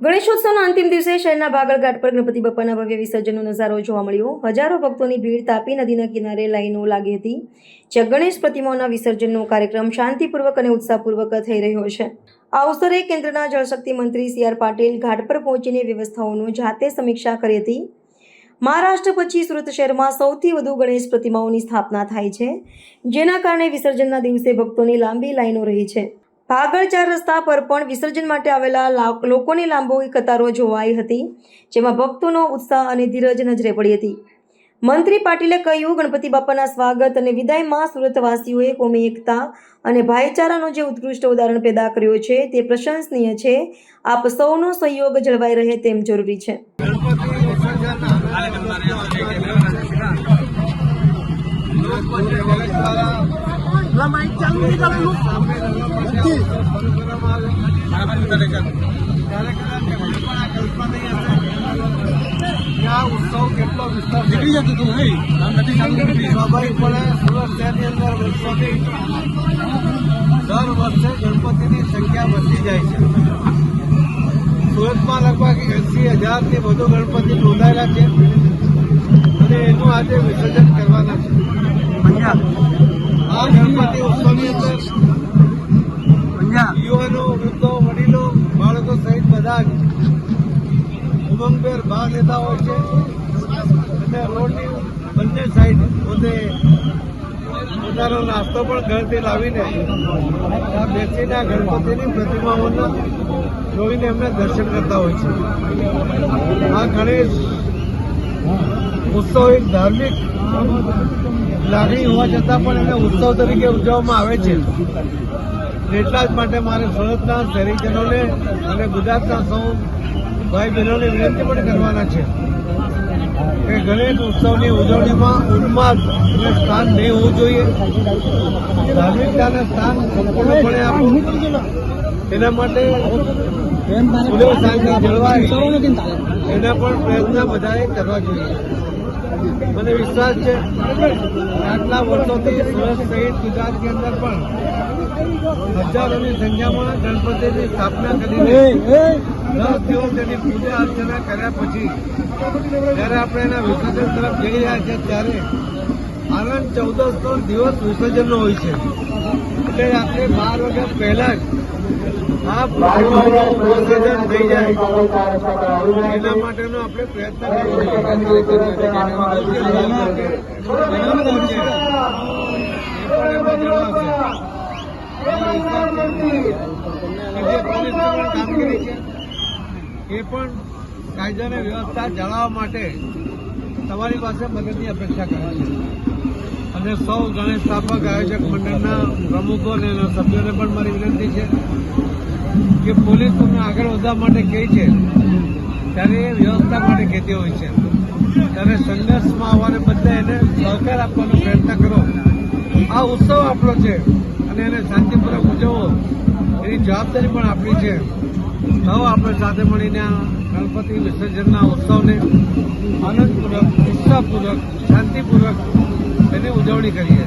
ગણેશોત્સવના અંતિમ દિવસે શહેરના ભાગળ ઘાટ પર ગણપતિ બાપાના ભવ્ય વિસર્જનનો નજારો જોવા મળ્યો. હજારો ભક્તોની ભીડ તાપી નદીના કિનારે લાઈનો લાગી હતી, જ્યાં ગણેશ પ્રતિમાઓના વિસર્જનનો કાર્યક્રમ શાંતિપૂર્વક અને ઉત્સાહપૂર્વક થઈ રહ્યો છે. આ અવસરે કેન્દ્રના જળશક્તિ મંત્રી સી આર પાટીલ ઘાટ પર પહોંચીને વ્યવસ્થાઓનું જાતે સમીક્ષા કરી હતી. મહારાષ્ટ્ર પછી સુરત શહેરમાં સૌથી વધુ ગણેશ પ્રતિમાઓની સ્થાપના થાય છે, જેના કારણે વિસર્જનના દિવસે ભક્તોની લાંબી લાઈનો રહી છે. ભાગળ ચાર રસ્તા પર પણ વિસર્જન માટે આવેલા લોકોની લાંબો કતારો જોવાઈ હતી, જેમાં ભક્તોનો ઉત્સાહ અને ધીરજ નજરે પડી હતી. મંત્રી પાટીલે કહ્યું, ગણપતિ બાપાના સ્વાગત અને વિદાયમાં સુરતવાસીઓએ કોમી એકતા અને ભાઈચારાનો જે ઉત્કૃષ્ટ ઉદાહરણ પેદા કર્યો છે, તે પ્રશંસનીય છે. આપ સૌનો સહયોગ જળવાઈ રહે તેમ જરૂરી છે. ઉત્સવ કેટલો વિસ્તાર નીકળી જતું હતું નહીં? સ્વાભાવિકપણે સુરત શહેરની અંદર વર્ષોથી દર વર્ષે ગણપતિની સંખ્યા વધી જાય છે. સુરતમાં લગભગ એસી હજારથી વધુ ગણપતિ નોંધાયેલા છે અને એનું આજે વિસર્જન કરવાના છે. આ ગણપતિ ઉત્સવની અંદર. યુવાનો વૃદ્ધો વડીલો બાળકો સહિત બધા જ ઉમંગભેર ભાગ લેતા હોય છે. અને રોડની બંને સાઈડ પોતે પોતાનો નાસ્તો પણ ઘરથી લાવીને આ બેસીને ગણપતિની પ્રતિમાઓના જોઈને એમને દર્શન કરતા હોય છે. આ ગણેશ ઉત્સવ એક ધાર્મિક લાગણી હોવા છતાં પણ એને ઉત્સવ તરીકે ઉજવવામાં આવે છે. એટલા જ માટે મારે સુરતના શહેરીજનોને અને ગુજરાતના સૌ ભાઈ બહેનોને વિનંતી પણ કરવાના છે કે ગણેશ ઉત્સવની ઉજવણીમાં ઉન્માદ અને સ્થાન નહીં હોવું જોઈએ. ધાર્મિકતાને સ્થાન સંપૂર્ણપણે આપવું એના માટે જળવાય એના પણ પ્રયત્ન બધાએ કરવા જોઈએ. મને વિશ્વાસ છે આટલા વર્ષોથી સુરત સહિત ગુજરાતની અંદર પણ હજારોની સંખ્યામાં ગણપતિની સ્થાપના કરીને દસ દિવસ તેની પૂજા અર્ચના કર્યા પછી જ્યારે આપણે એના વિસર્જન તરફ જઈ રહ્યા છીએ ત્યારે આનંદ ચૌદસો દિવસ વિસર્જનનો હોય છે. એટલે રાત્રે બાર વાગ્યા પહેલા જ આ પ્રતિમાનું વિસર્જન થઈ જાય. એના માટેનો આપણે પ્રયત્ન એ પણ કાયદાની વ્યવસ્થા જાળવવા માટે તમારી પાસે મદદની અપેક્ષા કરે છે. અને સૌ ગણેશ સ્થાપક આયોજક મંડળના પ્રમુખો અને સભ્યોને પણ મારી વિનંતી છે. કે પોલીસ તમને આગળ વધવા માટે કહે છે, ત્યારે એ વ્યવસ્થા માટે કહેતી હોય છે. ત્યારે સંઘર્ષમાં આવવાને બદલે એને સહકાર આપવાનો પ્રયત્ન કરો. આ ઉત્સવ આપણો છે અને એને શાંતિપૂર્વક ઉજવવો. એની જવાબદારી પણ આપણી છે. સૌ આપણે સાથે મળીને આ ગણપતિ વિસર્જનના ઉત્સવને આનંદપૂર્વક, ઉત્સાહપૂર્વક, શાંતિપૂર્વક એની ઉજવણી કરીએ.